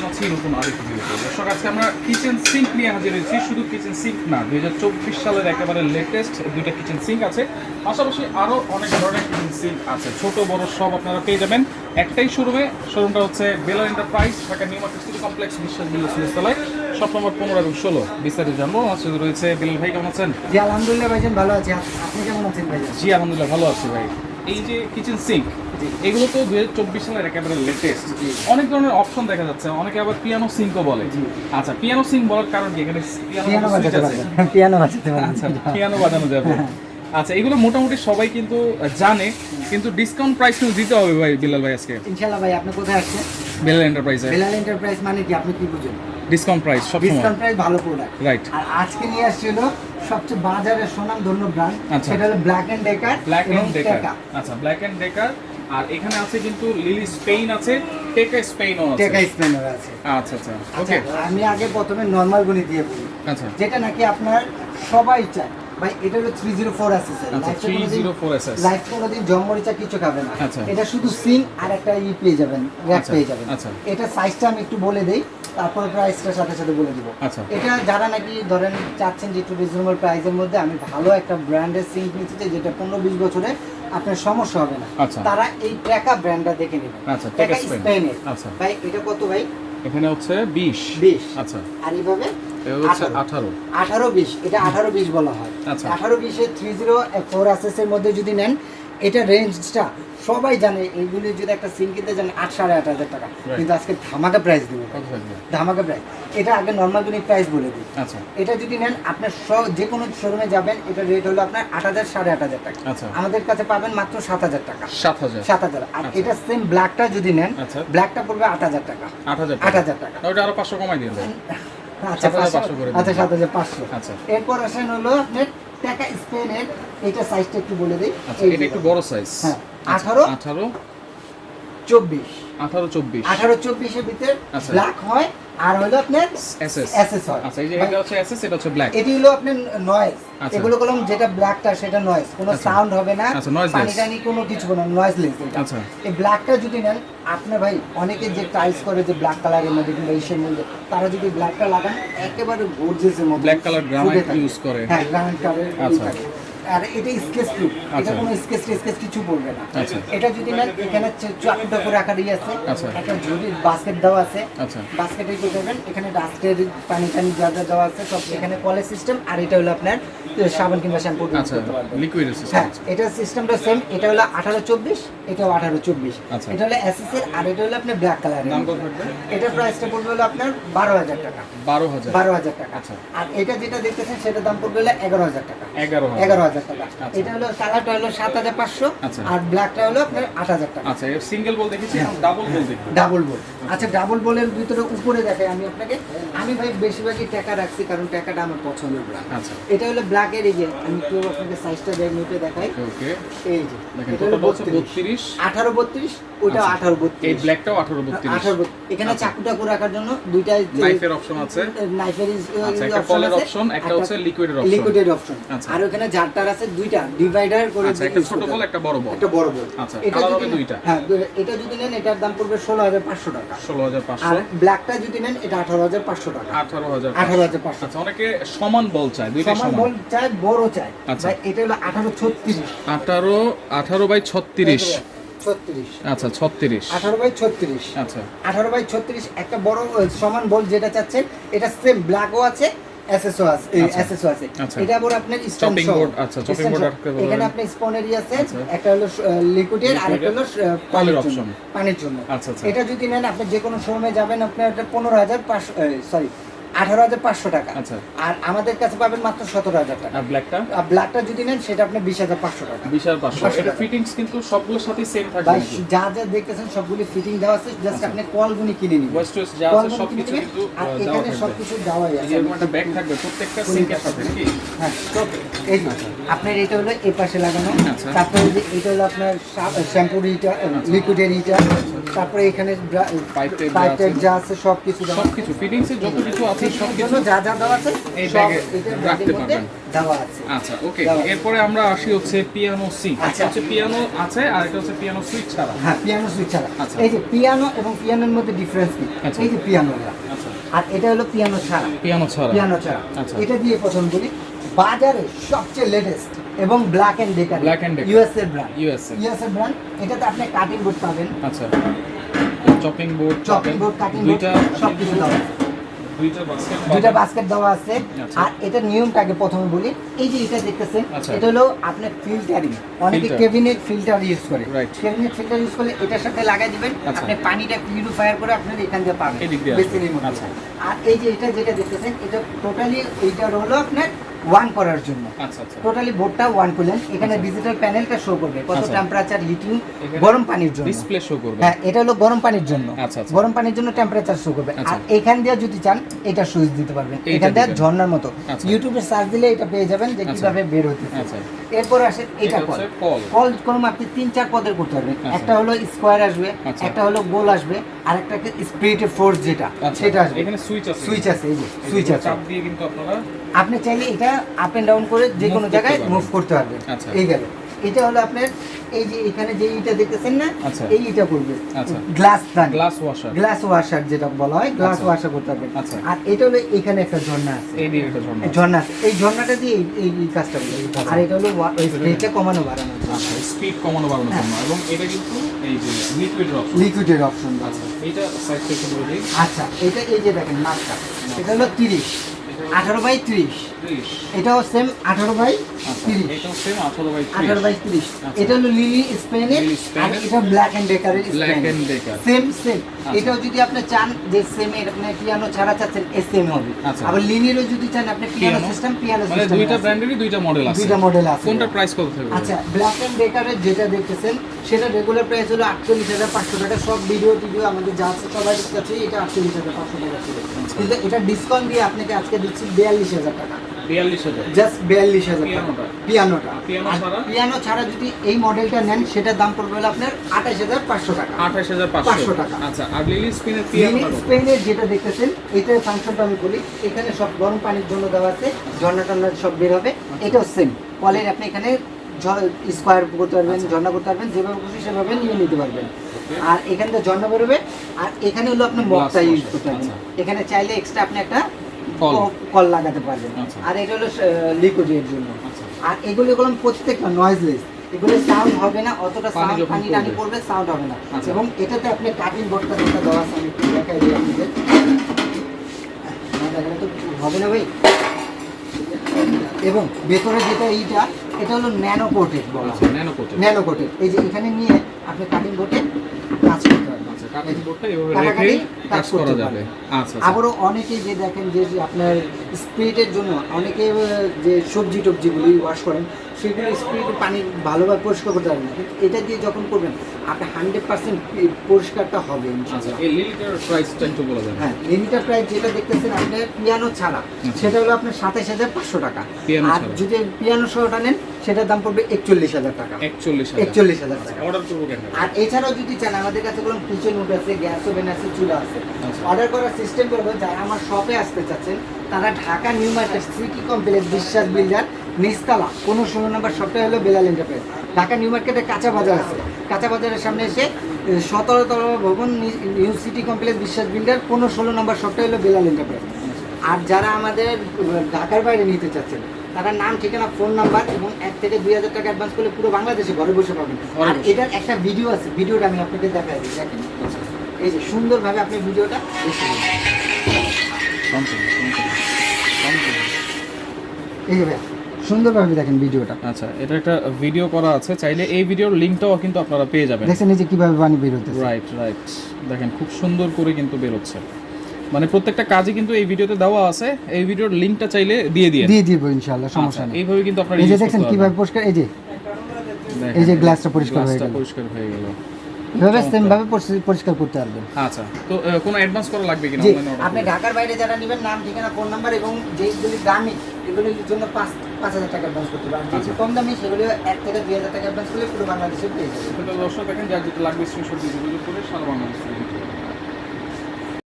জানাচ্ছি নতুন আরেক ভিডিওতে দর্শক আজকে আমরা কিচেন সিঙ্ক নিয়ে হাজির হয়েছি। শুধু কিচেন সিঙ্ক না দুই সালের একেবারে লেটেস্ট দুইটা কিচেন সিঙ্ক আছে। পাশাপাশি আরও অনেক ধরনের কিচেন সিঙ্ক আছে। ছোট বড় সব আপনারা পেয়ে যাবেন। একটাই শোরুমে শোরুমটা হচ্ছে বেলার enterprise Dhaka new market city complex Biswas বিল্লা সব নম্বর পনেরো এবং ষোলো বিস্তারিত জানব। আমার সাথে রয়েছে বিলাল ভাই কেমন আছেন? জি আলহামদুলিল্লাহ ভাইজান ভালো আছি। আপনি কেমন আছেন ভাইজান জি আলহামদুলিল্লাহ ভালো আছি ভাই। এই যে কিচেন সিঙ্ক এগুলো তো দুই হাজার চব্বিশ সালের একেবারে লেটেস্ট অনেক ধরনের অপশন দেখা যাচ্ছে। অনেকে আবার পিয়ানো সিঙ্কও বলে। আচ্ছা পিয়ানো সিঙ্ক বলার কারণ কি? এখানে পিয়ানো পিয়ানো বাজাতে পিয়ানো আচ্ছা পিয়ানো বাজানো যাবে। আচ্ছা এগুলো মোটামুটি সবাই কিন্তু জানে। কিন্তু ডিসকাউন্ট প্রাইস কিন্তু দিতে হবে ভাই বিলাল ভাই আজকে। ইনশাআল্লাহ ভাই আপনি কোথায় আসছেন বেলাল এন্টারপ্রাইজে বেলাল এন্টারপ্রাইজ মানে কি? আপনি কি বুঝেন? ডিসকাউন্ট প্রাইস সব ডিসকাউন্ট প্রাইস ভালো প্রোডাক্ট রাইট আর আজকে নিয়ে আসছি হলো সবচেয়ে বাজারের সুনাম ধন্য ব্র্যান্ড আচ্ছা। সেটা হলো Black and Decker Black and Decker আচ্ছা ব্ল্যাক এন্ড ডেকার আর এখানে আছে কিন্তু লিলি স্পেন আছে টেকা স্পেনও আছে। টেকা স্পেনার আছে। আচ্ছা আচ্ছা। আচ্ছা ওকে আমি আগে প্রথমে নর্মাল গুলি দিয়ে বলি। আচ্ছা। যেটা নাকি আপনার সবাই চায়। ভাই এটা হলো থ্রি জিরো ফোর আচ্ছা three zero four S S life কোনোদিন জম্মরিচা কিছু খাবে না। আচ্ছা। এটা শুধু সিং আর একটা ই পেয়ে যাবেন র্যাক আচ্ছা, পেয়ে যাবেন। আচ্ছা। এটা সাইজটা আমি একটু বলে দেই তারপর প্রাইসটার সাথে সাথে বলে দিব। আচ্ছা। এটা যারা নাকি ধরেন চাচ্ছেন যে একটু রিজনেবল প্রাইসের মধ্যে আমি ভালো একটা ব্র্যান্ডের সিঙ্ক নিতে যেটা পনেরো বিশ বছরে আপনার সমস্যা হবে না। আচ্ছা। তারা এই ট্যাকা ব্র্যান্ডটা দেখে নেবে। আচ্ছা, ট্যাকা স্পেনের আচ্ছা। ভাই এটা কত ভাই? এখানে হচ্ছে বিশ। বিশ। আচ্ছা। আর এইভাবে? এটা হচ্ছে আঠারো। আঠারো। আঠারো বিশ। এটা আঠারো বিশ বলা হয়। আচ্ছা। আঠারো বিশে থ্রি জিরো ফোর এর মধ্যে যদি নেন এটা রেঞ্জটা সবাই জানে এইগুলি যদি একটা সিম কিনতে জানে আট সাড়ে আট হাজার টাকা। কিন্তু আজকে ধামাকা প্রাইস দেবো। ধামাকা প্রাইস এটা আগে নর্মাল গুলি প্রাইস বলে দিই। আচ্ছা। এটা যদি নেন আপনার সব যে কোনো শোরুমে যাবেন এটা রেট হলো আপনার আট হাজার সাড়ে আট হাজার টাকা। আচ্ছা। আমাদের কাছে পাবেন মাত্র সাত হাজার টাকা। সাত হাজার। সাত হাজার। আর আচ্ছা। এটা সেম ব্ল্যাকটা যদি নেন আচ্ছা। ব্ল্যাকটা পড়বে আট হাজার টাকা। আট হাজার আট হাজার টাকা। ওটা আরও পাঁচশো কমাই দিয়ে আচ্ছা আচ্ছা সাত হাজার পাঁচশো। আচ্ছা। এরপর আসেন হলো আপনার টাকা স্পেনের এটা সাইজটা একটু বলে দিই। আচ্ছা এটা একটু বড় সাইজ হ্যাঁ, আঠারো? আঠারো চব্বিশ আঠারো চব্বিশ আঠারো চব্বিশের ভিতরে আচ্ছা। ব্ল্যাক হয় আর হলো আপনার এসএস এসএস হয় আচ্ছা এই যে এটা হচ্ছে এসএস এটা হচ্ছে ব্ল্যাক এটি হলো আপনার নয়েজ আচ্ছা। এগুলো কলম যেটা ব্ল্যাকটা সেটা নয়েজ কোনো আচ্ছা। সাউন্ড হবে না আচ্ছা। পানি টানি কোনো কিছু না নয়েজলেস আচ্ছা। এই ব্ল্যাকটা যদি নেন আপনার ভাই অনেকে যে টাইস করে যে ব্ল্যাক কালারের মধ্যে কিংবা ইসের মধ্যে তারা যদি ব্ল্যাকটা লাগান একেবারে Black color granite ফুটে থাকে। use করে। হ্যাঁ গ্রানাইট কালারের আচ্ছা। আর এটা স্কেচ প্রুফ এটা আচ্ছা। কোনো স্কেচ স্কেচ কিছু পড়বে না। আচ্ছা। এটা যদি নেন এখানে চাকুটা করে আকারই আছে। আচ্ছা। একটা ঝুড়ির বাস্কেট দেওয়া আছে। বাস্কেটে কি করবেন এখানে ডাস্টের পানি টানি যা যা দেওয়া আছে সব এখানে কলেজ সিস্টেম আর এটা হলো আপনার সাবান কিংবা শ্যাম্পু লিকুইড হ্যাঁ এটা সিস্টেমটা সেম এটা হলো আঠারো চব্বিশ এটাও আঠারো চব্বিশ। এটা হলো এসএস এর আর এটা হলো আপনার ব্ল্যাক দাম কত প্রাইসটা পড়বে হলো আপনার বারো হাজার টাকা। বারো হাজার। বারো হাজার টাকা। আর এটা যেটা দেখতেছেন সেটার দাম পড়বে হলো এগারো হাজার টাকা। এগারো এগারো হাজার টাকা। আচ্ছা। এটা হলো কালারটা হলো সাত হাজার পাঁচশো আচ্ছা। আর ব্ল্যাকটা হলো আপনার আট হাজার টাকা। আচ্ছা সিঙ্গেল বল দেখেছি ডাবল বল দেখি ডাবল বোল আচ্ছা। ডাবল বোলের ভিতরে উপরে দেখাই আমি আপনাকে। আমি ভাই বেশিরভাগই টাকা রাখছি কারণ টাকাটা আমার পছন্দের ব্র্যান্ড আচ্ছা। এটা হলো ব্ল্যাক এই যে আমি একটু আপনাকে সাইজটা দেখ নোটে দেখাই। ওকে এই যে এটা হলো টোটাল হচ্ছে 32 বত্রিশ। আঠারো বত্রিশ ওইটা আচ্ছা। আঠারো এই ব্ল্যাকটাও আঠারো বত্রিশ। আঠারো এখানে। চাকুটা করে রাখার জন্য দুইটা নাইফের অপশন আছে। নাইফের একটা একটা হচ্ছে। লিকুইডের অপশন। আর ওখানে জারটার আছে দুইটা ডিভাইডার করে আচ্ছা একটা ছোট বল একটা বড় বল। একটা বড় বল। আচ্ছা, এটা হবে দুইটা। হ্যাঁ এটা যদি নেন এটার দাম পড়বে ষোলো হাজার পাঁচশো টাকা। ষোলো হাজার পাঁচশো। আর ব্ল্যাকটা যদি নেন এটা আঠারো হাজার পাঁচশো টাকা। আঠারো হাজার আঠারো হাজার পাঁচশো। আচ্ছা অনেকে সমান বল চায় দুইটা সমান বল চাই বড় চাই আচ্ছা। এটা হলো আঠারো ছত্রিশ। আঠারো আঠারো বাই ছত্রিশ। ছত্রিশ। আচ্ছা ছত্রিশ। আঠারো বাই ছত্রিশ। আচ্ছা। আঠারো বাই ছত্রিশ একটা বড় সমান বল যেটা চাচ্ছেন এটা সেম ব্ল্যাকও আছে এসএসও আছে আচ্ছা। এসএসও আছে আচ্ছা। এটা আবার আপনার স্টপিং বোর্ড আচ্ছা, chopping বোর্ড এখানে আপনি স্পনেরি আছে আচ্ছা। একটা হলো লিকুইডের আর একটা হলো পানির অপশন জন্য পানির জন্য আচ্ছা, আচ্ছা। এটা যদি নেন আপনি যে কোনো শোরুমে যাবেন আপনার এটা পনেরো হাজার পাঁচশো সরি আঠারো হাজার পাঁচশো টাকা। আচ্ছা। আর আমাদের কাছে পাবেন মাত্র সতেরো হাজার টাকা। আর ব্ল্যাকটা আর ব্ল্যাকটা যদি নেন সেটা আপনি বিশ হাজার পাঁচশো টাকা। বিশ হাজার পাঁচশো। এটা। ফিটিংস কিন্তু সবগুলোর সাথে সেম থাকবে যা যা দেখতেছেন সবগুলি ফিটিং দেওয়া আছে। জাস্ট আচ্ছা। আপনি কলগুনি কিনে নিবেন। ওয়েস্ট ওয়েস্ট যা আছে কলগুনি সব কিছু কিন্তু দেওয়া থাকবে। সবকিছু দেওয়াই আছে। এরকম একটা ব্যাগ থাকবে প্রত্যেকটা সিঙ্কের সাথে নাকি? হ্যাঁ। এই আপনার এটা হলো এই পাশে লাগানো। আচ্ছা। তারপরে যে এটা হলো আপনার শ্যাম্পুর ইটা লিকুইডের ইটা তারপরে এখানে Pipe পাইপ টাইপ যা আছে সব কিছু দেওয়া আছে। সবকিছু ফিটিংস এর যত কিছু আছে যা যা দেওয়া আছে এই ব্যাগে রাখতে পারবেন। দেওয়া আছে আচ্ছা ওকে এরপরে আমরা আসি হচ্ছে পিয়ানো আচ্ছা। হচ্ছে পিয়ানো আছে আর এটা হচ্ছে পিয়ানো সুইচ ছাড়া হ্যাঁ পিয়ানো সুইচ ছাড়া আচ্ছা। এই যে পিয়ানো এবং পিয়ানোর মধ্যে ডিফারেন্স কি। এই যে আচ্ছা আর এটা হলো পিয়ানো ছাড়া পিয়ানো ছাড়া পিয়ানো ছাড়া। এটা দিয়ে পছন্দ করি বাজারে সবচেয়ে লেটেস্ট এবং Black and Decker Black and Decker। US এর ব্র্যান্ড ইউএস এর ইউএস এর ব্র্যান্ড এটাতে আপনি কাটিং বোর্ড পাবেন আচ্ছা chopping board chopping board cutting board দুইটা সব কিছু দেওয়া দুইটা বাস্কেট দুইটা বাস্কেট দেওয়া আছে আচ্ছা। আর এটা নিয়মটা আগে প্রথমে বলি এই যে এটা দেখতেছেন আচ্ছা। এটা হলো আপনার ফিল্টারিং অনেকে। কেবিনেট ফিল্টার ইউজ করে. কেবিনেট ফিল্টার ইউজ করলে এটার সাথে লাগাই দিবেন আচ্ছা। আপনি পানিটা পিউরিফায়ার করে আপনার এখান দিয়ে পাবেন মধ্যে। আচ্ছা। আর এই যে এটা যেটা দেখতেছেন এটা টোটালি এইটার হলো আপনার ওয়ান করার জন্য আচ্ছা আচ্ছা টোটালি বোর্ডটা ওয়ান করলেন এখানে আচ্ছা। ডিজিটাল প্যানেলটা শো করবে কত আচ্ছা। টেম্পারেচার হিটিং গরম পানির জন্য ডিসপ্লে শো করবে হ্যাঁ এটা হলো গরম পানির জন্য আচ্ছা, আচ্ছা। গরম পানির জন্য টেম্পারেচার শো করবে আচ্ছা। আর এখান দিয়ে যদি চান এটা সুইচ দিতে পারবেন এখান দিয়ে। ঝর্ণার মতো আচ্ছা। ইউটিউবে সার্চ দিলে এটা পেয়ে যাবেন যে আচ্ছা। কীভাবে বের হতে আচ্ছা এরপর আসে এটা কল কল কল করুন আপনি তিন চার পদের করতে পারবেন আচ্ছা। একটা হলো স্কোয়ার আসবে আচ্ছা। একটা হলো গোল আসবে আর একটা স্পিরিটের ফোর্স যেটা আচ্ছা সেটা আসবে। এখানে সুইচ আছে। সুইচ আছে এই যে সুইচ আছে। চাপ দিয়ে কিন্তু আপনারা আপনি চাইলে এটা আপ এন্ড ডাউন করে যে কোনো জায়গায় মুভ করতে পারবেন। আচ্ছা। এই গেল। এটা হলো আপনার এই যে এখানে যে ইটা দেখতেছেন না আচ্ছা। এই ইটা করবে। আচ্ছা। গ্লাস দান। গ্লাস ওয়াশার গ্লাস ওয়াশার যেটা বলা হয় গ্লাস আচ্ছা। ওয়াশার করতে পারবেন আচ্ছা। আর এটা হলো এখানে একটা ঝর্ণা আছে। এই দিয়ে এটা ঝর্ণা এই ঝর্ণা আছে। এই ঝর্ণাটা দিয়ে এই- কাজটা করবে। আর এটা হলো স্প্রেটা কমানো বাড়ানো। স্পিড কমানো বাড়ানোর জন্য। এবং এটা কিন্তু এই যে লিকুইড রক লিকুইডের অপশন আচ্ছা এইটা সাইজ থেকে বলে দিই। আচ্ছা এটা এই যে দেখেন মাছটা এটা হলো তিরিশ। আঠারো বাই ত্রিশ। 30 এটাও সেম আঠারো বাই আচ্ছা তিরিশ। এটাও সেম 18 বাই 30 আঠারো বাই তিরিশ। আচ্ছা। এটা হলো লিলি স্পেনের আর এটা ব্ল্যাক এন্ড ডেকারের সেম সেম। এটাও যদি আপনি চান যে সেম আপনি পিয়ানো ছাড়া চাচ্ছেন এ সেম হবে। আচ্ছা। আবার লিলিরও যদি চান আপনি পিয়ানো সিস্টেম পিয়ানো মানে দুইটা ব্র্যান্ডেরই দুইটা মডেল আছে। দুইটা মডেল আছে। কোনটার প্রাইস কত থাকবে? আচ্ছা ব্ল্যাক এন্ড ডেকারের যেটা দেখতেছেন সেটা রেগুলার প্রাইস হলো আটচল্লিশ হাজার পাঁচশো টাকা সব ভিডিও টিডিও আমাদের যা আছে সবার কাছে এটা আটচল্লিশ হাজার পাঁচশো টাকা ছিল আচ্ছা। কিন্তু এটা ডিসকাউন্ট দিয়ে আপনাকে আজকে দিচ্ছি বিয়াল্লিশ হাজার টাকা জাস্ট বিয়াল্লিশ হাজার টাকা পিয়ানোটা? পিয়ানো ছাড়া? যদি এই মডেলটা নেন সেটার দাম পড়বে হলো আপনার আঠাশ হাজার পাঁচশো টাকা 28500 500 টাকা। আচ্ছা আর লিলি স্পিনের পিয়ানোটা কত? স্পেনের যেটা দেখতেছেন এটার ফাংশনটা আমি বলি এখানে সব গরম পানির জন্য দেওয়া আছে ঝর্ণা টর্ণা সব বের হবে এটাও সেম কলের আপনি এখানে স্কোয়ার করতে পারবেন ঝর্ণা করতে পারবেন যেভাবে খুশি সেভাবে নিয়ে নিতে পারবেন। আর এখানে তো ঝর্ণা বেরোবে আর এখানে হলো আপনি মগটা ইউজ করতে পারবেন আচ্ছা। এখানে চাইলে এক্সট্রা আপনি একটা কল। লাগাতে পারবেন। আচ্ছা। আর এটা হলো লিকুইডের জন্য। আচ্ছা। আর এগুলো হলো প্রত্যেকটা নয়েজলেস এগুলো সাউন্ড হবে না অতটা সাউন্ড পানি টানি পড়বে। সাউন্ড হবে না। আচ্ছা। এবং এটাতে আপনি কাটিং বোর্ডটা যেটা দেওয়া আছে আমি দেখাই দিই আপনাদের। হবে না ভাই। এবং ভেতরে যেটা এইটা এটা হলো ন্যানো কোটেড বলা হয়। ন্যানো কোটেড ন্যানো কোটেড এই যে এখানে নিয়ে আপনি কাটিং বোর্ডে কাজ করতে পারবেন। আচ্ছা কাটিং বোর্ডটা এভাবে রেখে কাজ করা যাবে। আচ্ছা আচ্ছা। আবারও অনেকেই যে দেখেন যে আপনার স্পিরিটের জন্য অনেকে যে সবজি টবজিগুলি ওয়াশ করেন সেগুলো স্পিরিট পানি ভালোভাবে পরিষ্কার করতে পারবেন কিন্তু এটা দিয়ে যখন করবেন আপনার হান্ড্রেড পার্সেন্ট পরিষ্কারটা হবে আচ্ছা হ্যাঁ লিমিটার প্রাইস যেটা দেখতেছেন আপনার পিয়ানো ছাড়া সেটা হলো আপনার সাতাইশ হাজার পাঁচশো টাকা। আর যদি পিয়ানো সহটা নেন সেটার দাম পড়বে একচল্লিশ হাজার টাকা। একচল্লিশ হাজার। টাকা। অর্ডার করব আর এছাড়াও যদি চান আমাদের কাছে কোনো কিচেন উড আছে গ্যাস ওভেন আছে চুলা আছে। আচ্ছা। অর্ডার করার সিস্টেম করব যারা আমার শপে আসতে চাচ্ছেন তারা Dhaka new market city complex Biswas builder নিস্তালা কোনো ষোলো নম্বর শপটা হলো বেলাল এন্টারপ্রাইজ ঢাকা নিউ মার্কেটে কাঁচা বাজার আছে। কাঁচা বাজারের সামনে এসে সতেরো তলা ভবন new city complex Biswas builder কোনো ষোলো নম্বর শপটা হলো বেলাল এন্টারপ্রাইজ আর যারা আমাদের ঢাকার বাইরে নিতে চাচ্ছেন তারা নাম ঠিকানা ফোন নাম্বার এবং এক থেকে দুই হাজার টাকা অ্যাডভান্স করলে পুরো বাংলাদেশে ঘরে বসে পাবেন। আর এটার একটা ভিডিও আছে ভিডিওটা আমি আপনাকে দেখাই দিই দেখেন। এই যে সুন্দরভাবে আপনি ভিডিওটা দেখতে এই যে ভাইয়া, সুন্দরভাবে দেখেন ভিডিওটা। আচ্ছা এটা একটা ভিডিও করা আছে। চাইলে এই ভিডিওর লিংকটাও কিন্তু আপনারা পেয়ে যাবেন। দেখেন এই যে কীভাবে পানি বের হতেছে রাইট রাইট দেখেন খুব সুন্দর করে কিন্তু বেরোচ্ছে। মানে প্রত্যেকটা কাজই কিন্তু এই ভিডিওতে দেওয়া আছে। এই ভিডিওর লিংকটা চাইলে দিয়ে দিয়ে দিয়ে দিব ইনশাআল্লাহ সমস্যা নেই। এইভাবে কিন্তু আপনারা এই যে করতে কীভাবে পরিষ্কার এই যে। এই যে গ্লাসটা পরিষ্কার হয়ে গ্লাসটা গেল। পরিষ্কার হয়ে গেল। এভাবে সেম ভাবে পরিষ্কার- পরিষ্কার করতে পারবেন। আচ্ছা তো কোনো অ্যাডভান্স করা লাগবে কিনা আপনি ঢাকার বাইরে যারা নেবেন নাম ঠিকানা ফোন নাম্বার এবং যেইগুলি দামি এগুলির জন্য পাঁচ পাঁচ হাজার টাকা অ্যাডভান্স করতে পারেন যে। কম দামি সেগুলো এক থেকে দুই হাজার টাকা অ্যাডভান্স করলে পুরো বাংলাদেশে পেয়ে যাবে। দর্শক দেখেন, যার যেটা লাগবে সেই সব ডিজিটাল করে সারা বাংলাদেশ